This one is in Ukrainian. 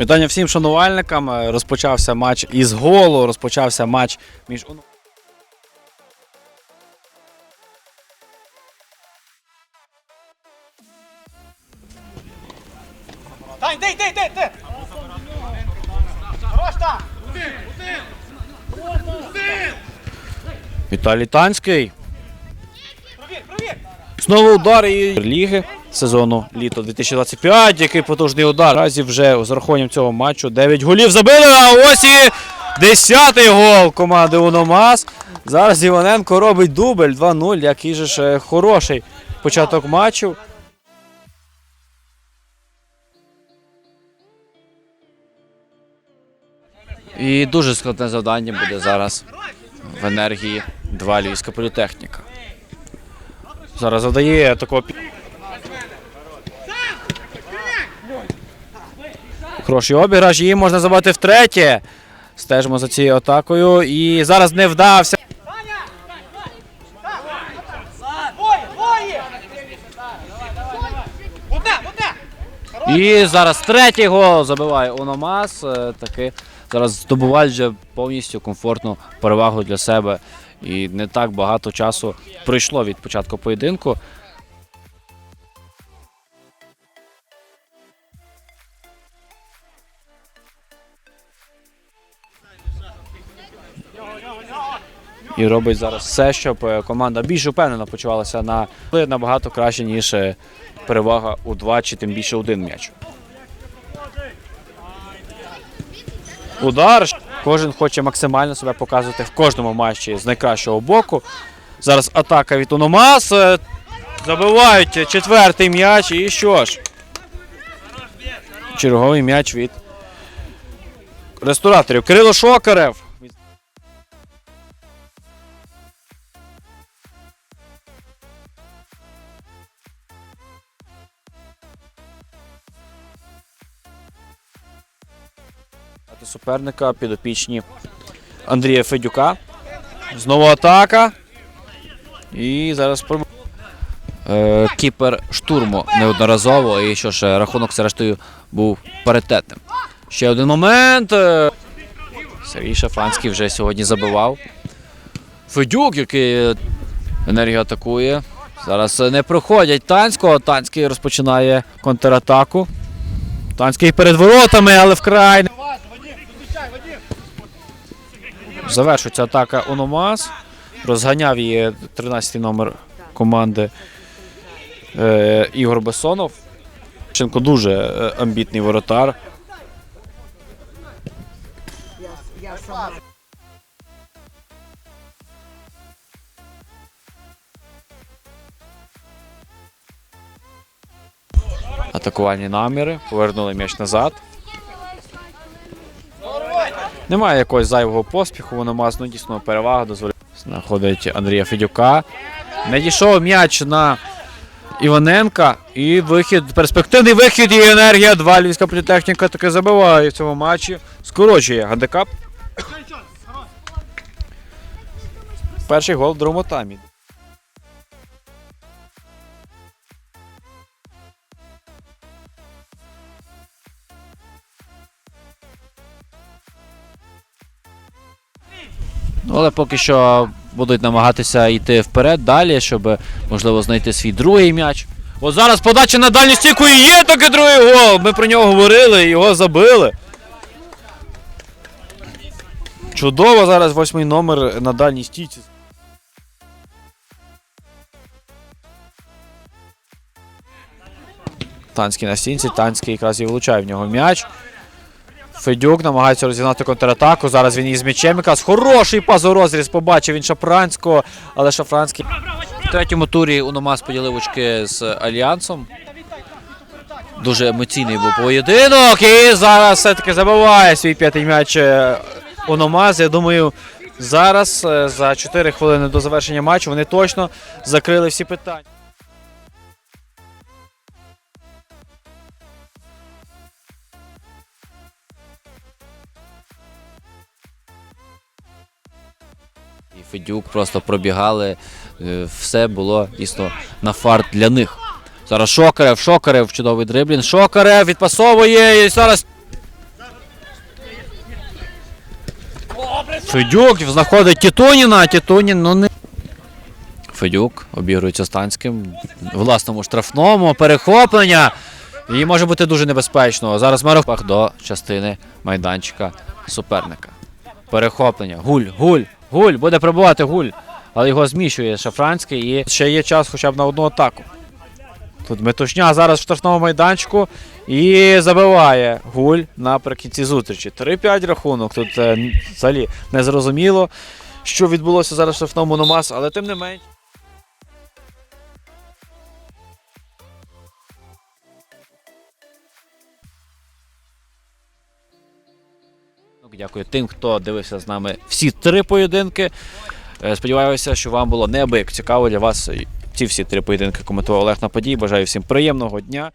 Вітання всім шанувальникам. Розпочався матч із голу. Розпочався матч між Тань, йди, йди, йди, йди! Хорош там! Віталій Танський. Знову удар і ліги сезону літо 2025. Який потужний удар. Наразі вже з рахуванням цього матчу 9 голів забили. А ось і 10-й гол команди Уномас. Зараз Іваненко робить дубль 2-0. Який же ж е, хороший початок матчу. І дуже складне завдання буде зараз в енергії 2 Львівська політехніка. Зараз задає такого. Хороший обіграш, її можна забити втретє. Стежимо за цією атакою. І зараз не вдався. І зараз третій гол забиває Ономас. Е, Таки зараз здобувають вже повністю комфортну перевагу для себе. І не так багато часу пройшло від початку поєдинку. І робить зараз все, щоб е, команда більш упевнено почувалася на набагато краще, ніж е, перевага у два чи тим більше один м'яч. Удар. Кожен хоче максимально себе показувати в кожному матчі з найкращого боку. Зараз атака від Ономас. Е, Забивають четвертий м'яч. І що ж? Черговий м'яч від рестораторів. Кирило Шокарев. Суперника підопічні Андрія Федюка. Знову атака. І зараз е, кіпер штурму неодноразово. І що ж, рахунок зрештою був паритетним. Ще один момент. Е, Сергій Шафранський вже сьогодні забивав. Федюк, який енергію атакує. Зараз не проходять Танського. Танський розпочинає контратаку. Танський перед воротами, але вкрай. Завершується атака Ономас. Розганяв її 13-й номер команди е, Ігор Бесонов. Ченко дуже е, амбітний воротар. Атакувальні наміри. Повернули м'яч назад. Немає якогось зайвого поспіху, воно має ну, дійсно перевагу дозволяє. Знаходить Андрія Федюка. Надійшов м'яч на Іваненка. І вихід, перспективний вихід і енергія. Два львівська політехніка таки забиває в цьому матчі. Скорочує гандикап. Перший гол в другому таймі. Але поки що будуть намагатися йти вперед далі, щоб можливо знайти свій другий м'яч. От зараз подача на дальню стійку і є таки другий гол. Ми про нього говорили, його забили. Чудово зараз восьмий номер на дальній стійці. Танський на стінці, Танський якраз і влучає в нього м'яч. Федюк намагається розігнати контратаку. Зараз він із м'ячем якраз хороший пас у розріз. Побачив він Шафранського, але Шафранський в третьому турі Уномас поділив очки з Альянсом. Дуже емоційний був поєдинок. І зараз все-таки забиває свій п'ятий м'яч е, Уномас. Я думаю, зараз е, за 4 хвилини до завершення матчу вони точно закрили всі питання. І Федюк просто пробігали. Е, все було дійсно на фарт для них. Зараз Шокарев, Шокарев, чудовий дриблін. Шокарев відпасовує. і Зараз. Федюк знаходить Тітоніна, Тітонін, ну не. Федюк обігрується Станським. Власному штрафному. Перехоплення. І може бути дуже небезпечно. Зараз Меропах до частини майданчика суперника. Перехоплення. Гуль, гуль гуль, буде пробувати гуль. Але його зміщує Шафранський і ще є час хоча б на одну атаку. Тут метушня зараз в штрафному майданчику і забиває гуль наприкінці зустрічі. 3-5 рахунок. Тут е, взагалі не зрозуміло, що відбулося зараз в штрафному Номас, але тим не менш. Дякую тим, хто дивився з нами всі три поєдинки. Е, Сподіваюся, що вам було неабияк цікаво для вас ці всі три поєдинки коментував Олег Нападій. Бажаю всім приємного дня.